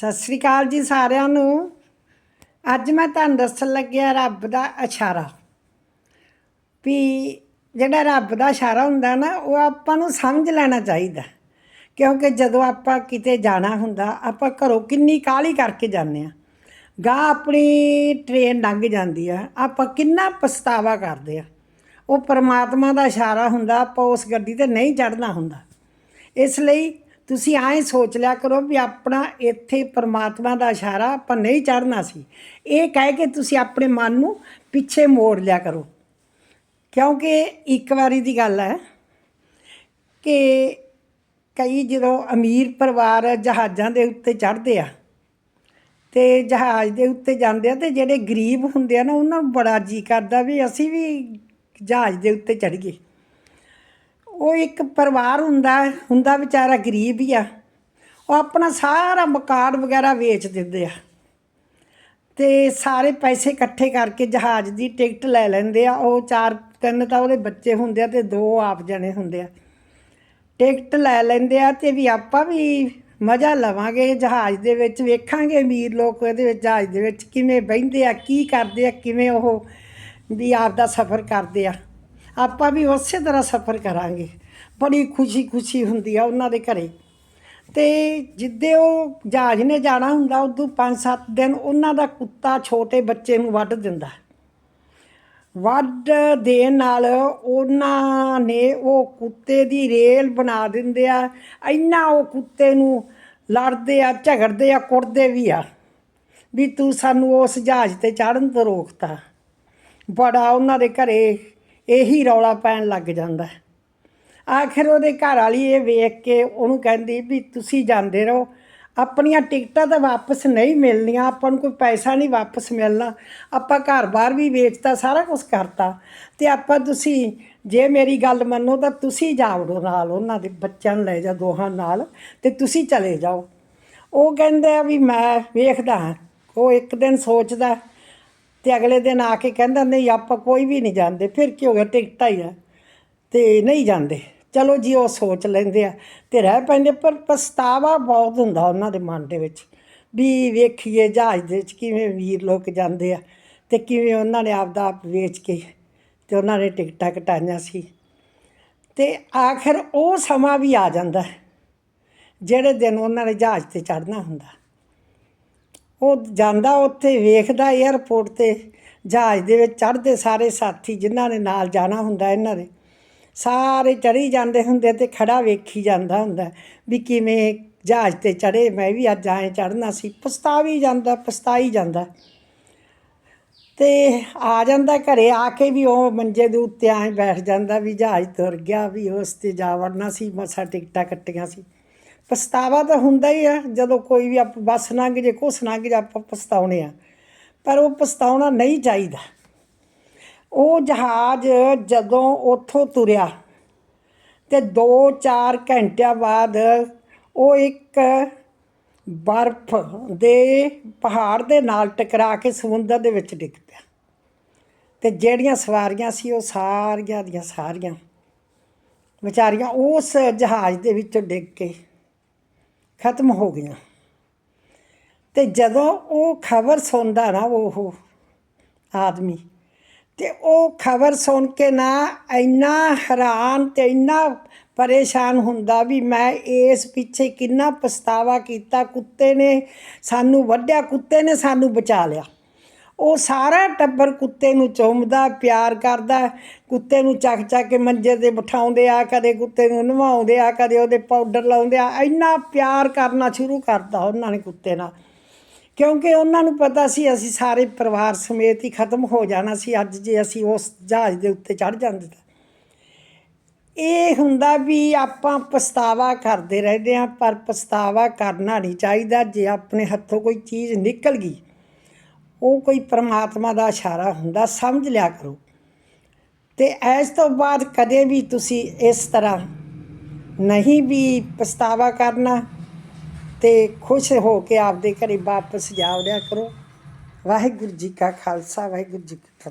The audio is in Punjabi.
ਸਤਿ ਸ੍ਰੀ ਅਕਾਲ ਜੀ ਸਾਰਿਆਂ ਨੂੰ। ਅੱਜ ਮੈਂ ਤੁਹਾਨੂੰ ਦੱਸਣ ਲੱਗਿਆ ਰੱਬ ਦਾ ਇਸ਼ਾਰਾ। ਵੀ ਜਿਹੜਾ ਰੱਬ ਦਾ ਇਸ਼ਾਰਾ ਹੁੰਦਾ ਨਾ, ਉਹ ਆਪਾਂ ਨੂੰ ਸਮਝ ਲੈਣਾ ਚਾਹੀਦਾ। ਕਿਉਂਕਿ ਜਦੋਂ ਆਪਾਂ ਕਿਤੇ ਜਾਣਾ ਹੁੰਦਾ, ਆਪਾਂ ਘਰੋਂ ਕਿੰਨੀ ਕਾਹਲੀ ਕਰਕੇ ਜਾਂਦੇ ਆ ਗਾਂ ਆਪਣੀ ਟ੍ਰੇਨ ਲੰਘ ਜਾਂਦੀ ਆ, ਆਪਾਂ ਕਿੰਨਾ ਪਛਤਾਵਾ ਕਰਦੇ ਆ ਉਹ ਪਰਮਾਤਮਾ ਦਾ ਇਸ਼ਾਰਾ ਹੁੰਦਾ, ਆਪਾਂ ਉਸ ਗੱਡੀ ਤੇ ਨਹੀਂ ਚੜਨਾ ਹੁੰਦਾ। ਇਸ ਲਈ ਤੁਸੀਂ ਐਂ ਸੋਚ ਲਿਆ ਕਰੋ ਵੀ ਆਪਣਾ ਇੱਥੇ ਪਰਮਾਤਮਾ ਦਾ ਇਸ਼ਾਰਾ ਆਪਾਂ ਨਹੀਂ ਚੜਨਾ ਸੀ। ਇਹ ਕਹਿ ਕੇ ਤੁਸੀਂ ਆਪਣੇ ਮਨ ਨੂੰ ਪਿੱਛੇ ਮੋੜ ਲਿਆ ਕਰੋ। ਕਿਉਂਕਿ ਇੱਕ ਵਾਰੀ ਦੀ ਗੱਲ ਹੈ ਕਿ ਕਈ ਜਦੋਂ ਅਮੀਰ ਪਰਿਵਾਰ ਜਹਾਜ਼ਾਂ ਦੇ ਉੱਤੇ ਚੜ੍ਹਦੇ ਆ ਤੇ ਜਹਾਜ਼ ਦੇ ਉੱਤੇ ਜਾਂਦੇ ਆ ਤੇ ਜਿਹੜੇ ਗਰੀਬ ਹੁੰਦੇ ਆ ਨਾ, ਉਹਨਾਂ ਨੂੰ ਬੜਾ ਜੀ ਕਰਦਾ ਵੀ ਅਸੀਂ ਵੀ ਜਹਾਜ਼ ਦੇ ਉੱਤੇ ਚੜ੍ਹੀਏ। ਉਹ ਇੱਕ ਪਰਿਵਾਰ ਹੁੰਦਾ ਹੁੰਦਾ ਵਿਚਾਰਾ ਗਰੀਬ ਹੀ ਆ। ਉਹ ਆਪਣਾ ਸਾਰਾ ਮਕਾਨ ਵਗੈਰਾ ਵੇਚ ਦਿੰਦੇ ਆ। ਤੇ ਸਾਰੇ ਪੈਸੇ ਇਕੱਠੇ ਕਰਕੇ ਜਹਾਜ਼ ਦੀ ਟਿਕਟ ਲੈ ਲੈਂਦੇ ਆ। ਉਹ ਚਾਰ, ਤਿੰਨ ਤਾਂ ਉਹਦੇ ਬੱਚੇ ਹੁੰਦੇ ਆ ਤੇ ਦੋ ਆਪ ਜਣੇ ਹੁੰਦੇ ਆ। ਟਿਕਟ ਲੈ ਲੈਂਦੇ ਆ ਤੇ ਵੀ ਆਪਾਂ ਵੀ ਮਜ਼ਾ ਲਵਾਂਗੇ ਜਹਾਜ਼ ਦੇ ਵਿੱਚ। ਵੇਖਾਂਗੇ ਅਮੀਰ ਲੋਕ ਇਹਦੇ ਵਿੱਚ, ਜਹਾਜ਼ ਦੇ ਵਿੱਚ ਕਿਵੇਂ ਬਹਿੰਦੇ ਆ, ਕੀ ਕਰਦੇ ਆ, ਕਿਵੇਂ ਉਹ ਵੀ ਆਪ ਦਾ ਸਫ਼ਰ ਕਰਦੇ ਆ। ਆਪਾਂ ਵੀ ਉਸੇ ਤਰ੍ਹਾਂ ਸਫ਼ਰ ਕਰਾਂਗੇ। ਬੜੀ ਖੁਸ਼ੀ ਖੁਸ਼ੀ ਹੁੰਦੀ ਆ ਉਹਨਾਂ ਦੇ ਘਰੇ। ਤੇ ਜਿੱਦੇ ਉਹ ਜਹਾਜ਼ ਨੇ ਜਾਣਾ ਹੁੰਦਾ, ਉਦੋਂ 5-7 ਦਿਨ ਉਹਨਾਂ ਦਾ ਕੁੱਤਾ ਛੋਟੇ ਬੱਚੇ ਨੂੰ ਵੱਢ ਦਿੰਦਾ। ਵੱਢ ਦੇਣ ਨਾਲ ਉਹਨਾਂ ਨੇ ਉਹ ਕੁੱਤੇ ਦੀ ਰੇਲ ਬਣਾ ਦਿੰਦੇ ਆ। ਇੰਨਾ ਉਹ ਕੁੱਤੇ ਨੂੰ ਲੜਦੇ ਆ, ਝਗੜਦੇ ਆ, ਕੁੱਟਦੇ ਵੀ ਆ। ਵੀ ਤੂੰ ਸਾਨੂੰ ਉਸ ਜਹਾਜ਼ ਤੇ ਚੜਨ ਤੋਂ ਰੋਕਤਾ। ਬੜਾ ਉਹਨਾਂ ਦੇ ਘਰੇ ਇਹੀ ਰੌਲਾ ਪੈਣ ਲੱਗ ਜਾਂਦਾ ਆਖਿਰ ਉਹਦੇ ਘਰ ਵਾਲੀ ਇਹ ਵੇਖ ਕੇ ਉਹਨੂੰ ਕਹਿੰਦੀ ਵੀ ਤੁਸੀਂ ਜਾਂਦੇ ਰਹੋ। ਆਪਣੀਆਂ ਟਿਕਟਾਂ ਤਾਂ ਵਾਪਸ ਨਹੀਂ ਮਿਲਣੀਆਂ, ਆਪਾਂ ਨੂੰ ਕੋਈ ਪੈਸਾ ਨਹੀਂ ਵਾਪਸ ਮਿਲਣਾ। ਆਪਾਂ ਘਰ-ਬਾਰ ਵੀ ਵੇਚਤਾ, ਸਾਰਾ ਕੁਝ ਕਰਤਾ। ਤੇ ਆਪਾਂ ਤੁਸੀਂ, ਜੇ ਮੇਰੀ ਗੱਲ ਮੰਨੋ ਤਾਂ ਤੁਸੀਂ ਜਾਵੜੋ ਨਾਲ, ਉਹਨਾਂ ਦੇ ਬੱਚਿਆਂ ਨੂੰ ਲੈ ਜਾ ਦੋਹਾਂ ਨਾਲ ਤੇ ਤੁਸੀਂ ਚਲੇ ਜਾਓ। ਉਹ ਕਹਿੰਦੇ ਆ ਵੀ ਮੈਂ ਵੇਖਦਾ ਹਾਂ, ਉਹ ਇੱਕ ਦਿਨ ਸੋਚਦਾ ਤੇ ਅਗਲੇ ਦਿਨ ਆ ਕੇ ਕਹਿੰਦਾ, ਨਹੀਂ, ਆਪਾਂ ਕੋਈ ਵੀ ਨਹੀਂ ਜਾਂਦੇ। ਫਿਰ ਕੀ ਹੋ ਗਿਆ? ਟਿਕਟਾਂ ਹੀ ਆ ਤੇ ਨਹੀਂ ਜਾਂਦੇ। ਚਲੋ ਜੀ, ਉਹ ਸੋਚ ਲੈਂਦੇ ਆ ਤੇ ਰਹਿ ਪੈਂਦੇ। ਪਰ ਪਛਤਾਵਾ ਬਹੁਤ ਹੁੰਦਾ ਉਹਨਾਂ ਦੇ ਮਨ ਦੇ ਵਿੱਚ ਵੀ ਵੇਖੀਏ ਜਹਾਜ਼ ਦੇ ਵਿੱਚ ਕਿਵੇਂ ਵੀਰ ਲੋਕ ਜਾਂਦੇ ਆ ਤੇ ਕਿਵੇਂ ਉਹਨਾਂ ਨੇ ਆਪਦਾ ਆਪ ਵੇਚ ਕੇ ਤੇ ਉਹਨਾਂ ਨੇ ਟਿਕਟਾਂ ਕਟਾਈਆਂ ਸੀ। ਤੇ ਆਖਰ ਉਹ ਸਮਾਂ ਵੀ ਆ ਜਾਂਦਾ ਜਿਹੜੇ ਦਿਨ ਉਹਨਾਂ ਨੇ ਜਹਾਜ਼ ਤੇ ਚੜ੍ਹਨਾ ਹੁੰਦਾ। ਉਹ ਜਾਂਦਾ ਉੱਥੇ, ਵੇਖਦਾ 에ਅਰਪੋਰਟ ਤੇ, ਜਹਾਜ਼ ਦੇ ਵਿੱਚ ਚੜ੍ਹਦੇ ਸਾਰੇ ਸਾਥੀ ਜਿਨ੍ਹਾਂ ਨੇ ਨਾਲ ਜਾਣਾ ਹੁੰਦਾ ਇਹਨਾਂ ਦੇ। ਸਾਰੇ ਚੜੀ ਜਾਂਦੇ ਹੁੰਦੇ ਤੇ ਖੜਾ ਵੇਖੀ ਜਾਂਦਾ ਹੁੰਦਾ। ਵੀ ਕਿਵੇਂ ਜਹਾਜ਼ ਤੇ ਚੜੇ ਮੈਂ ਵੀ ਅੱਜ ਆਏ ਚੜ੍ਹਨਾ ਸੀ। ਪਛਤਾਵੀ ਜਾਂਦਾ, ਪਛਤਾਈ ਜਾਂਦਾ। ਤੇ ਆ ਜਾਂਦਾ ਘਰੇ, ਆ ਕੇ ਵੀ ਉਹ ਮੰਜੇ ਦੇ ਉੱਤੇ ਆਏ ਬੈਠ ਜਾਂਦਾ ਵੀ ਜਹਾਜ਼ ਤੁਰ ਗਿਆ, ਵੀ ਉਸ ਤੇ ਜਾ ਵੜਨਾ ਸੀ, ਮਸਾ ਟਿਕਟਾਂ ਕੱਟੀਆਂ ਸੀ। ਪਛਤਾਵਾ ਤਾਂ ਹੁੰਦਾ ਹੀ ਆ, ਜਦੋਂ ਕੋਈ ਵੀ ਆਪ ਬੱਸ ਲੰਘ ਜੇ, ਕੁਛ ਲੰਘ ਜੇ, ਆਪਾਂ ਪਛਤਾਉਣੇ ਆ। ਪਰ ਉਹ ਪਛਤਾਉਣਾ ਨਹੀਂ ਚਾਹੀਦਾ। ਉਹ ਜਹਾਜ਼ ਜਦੋਂ ਉੱਥੋਂ ਤੁਰਿਆ ਤੇ 2-4 ਘੰਟਿਆਂ ਬਾਅਦ ਉਹ ਇੱਕ ਬਰਫ਼ ਦੇ ਪਹਾੜ ਦੇ ਨਾਲ ਟਕਰਾ ਕੇ ਸਮੁੰਦਰ ਦੇ ਵਿੱਚ ਡਿੱਗ ਪਿਆ। ਤੇ ਜਿਹੜੀਆਂ ਸਵਾਰੀਆਂ ਸੀ, ਉਹ ਸਾਰੀਆਂ ਦੀਆਂ ਸਾਰੀਆਂ ਵਿਚਾਰੀਆਂ ਉਸ ਜਹਾਜ਼ ਦੇ ਵਿੱਚੋਂ ਡਿੱਗ ਕੇ ਖਤਮ ਹੋ ਗਈਆਂ। ਤੇ ਜਦੋਂ ਉਹ ਖਬਰ ਸੁਣਦਾ ਨਾ ਉਹ ਆਦਮੀ, ਤੇ ਉਹ ਖਬਰ ਸੁਣ ਕੇ ਨਾ ਇੰਨਾ ਹੈਰਾਨ ਤੇ ਇੰਨਾ ਪਰੇਸ਼ਾਨ ਹੁੰਦਾ ਵੀ ਮੈਂ ਇਸ ਪਿੱਛੇ ਕਿੰਨਾ ਪਛਤਾਵਾ ਕੀਤਾ, ਕੁੱਤੇ ਨੇ ਸਾਨੂੰ ਵੱਢਿਆ, ਕੁੱਤੇ ਨੇ ਸਾਨੂੰ ਬਚਾ ਲਿਆ। ਉਹ ਸਾਰਾ ਟੱਬਰ ਕੁੱਤੇ ਨੂੰ ਚੁੰਮਦਾ, ਪਿਆਰ ਕਰਦਾ, ਕੁੱਤੇ ਨੂੰ ਚੱਕ ਚੱਕ ਕੇ ਮੰਜੇ ਤੇ ਬਿਠਾਉਂਦੇ ਆ, ਕਦੇ ਕੁੱਤੇ ਨੂੰ ਨਵਾਉਂਦੇ ਆ, ਕਦੇ ਉਹਦੇ ਪਾਊਡਰ ਲਾਉਂਦੇ ਆ। ਇੰਨਾ ਪਿਆਰ ਕਰਨਾ ਸ਼ੁਰੂ ਕਰਦਾ ਉਹਨਾਂ ਨੇ ਕੁੱਤੇ ਨਾਲ। ਕਿਉਂਕਿ ਉਹਨਾਂ ਨੂੰ ਪਤਾ ਸੀ ਅਸੀਂ ਸਾਰੇ ਪਰਿਵਾਰ ਸਮੇਤ ਹੀ ਖਤਮ ਹੋ ਜਾਣਾ ਸੀ, ਅੱਜ ਜੇ ਅਸੀਂ ਉਸ ਜਹਾਜ਼ ਦੇ ਉੱਤੇ ਚੜ ਜਾਂਦੇ ਤਾਂ। ਇਹ ਹੁੰਦਾ ਵੀ ਆਪਾਂ ਪਛਤਾਵਾ ਕਰਦੇ ਰਹਿੰਦੇ ਆ ਪਰ ਪਛਤਾਵਾ ਕਰਨਾ ਨਹੀਂ ਚਾਹੀਦਾ। ਜੇ ਆਪਣੇ ਹੱਥੋਂ ਕੋਈ ਚੀਜ਼ ਨਿਕਲ ਗਈ ਉਹ ਕੋਈ ਪਰਮਾਤਮਾ ਦਾ ਇਸ਼ਾਰਾ ਹੁੰਦਾ, ਸਮਝ ਲਿਆ ਕਰੋ। ਤੇ ਇਸ ਤੋਂ ਬਾਅਦ ਕਦੇ ਵੀ ਤੁਸੀਂ ਇਸ ਤਰ੍ਹਾਂ ਨਹੀਂ ਵੀ ਪਛਤਾਵਾ ਕਰਨਾ ਤੇ ਖੁਸ਼ ਹੋ ਕੇ ਆਪਦੇ ਘਰੇ ਵਾਪਸ ਜਾ ਵੜਿਆ ਕਰੋ। ਵਾਹਿਗੁਰੂ ਜੀ ਕਾ ਖਾਲਸਾ, ਵਾਹਿਗੁਰੂ ਜੀ ਕੀ ਫਤਿਹ।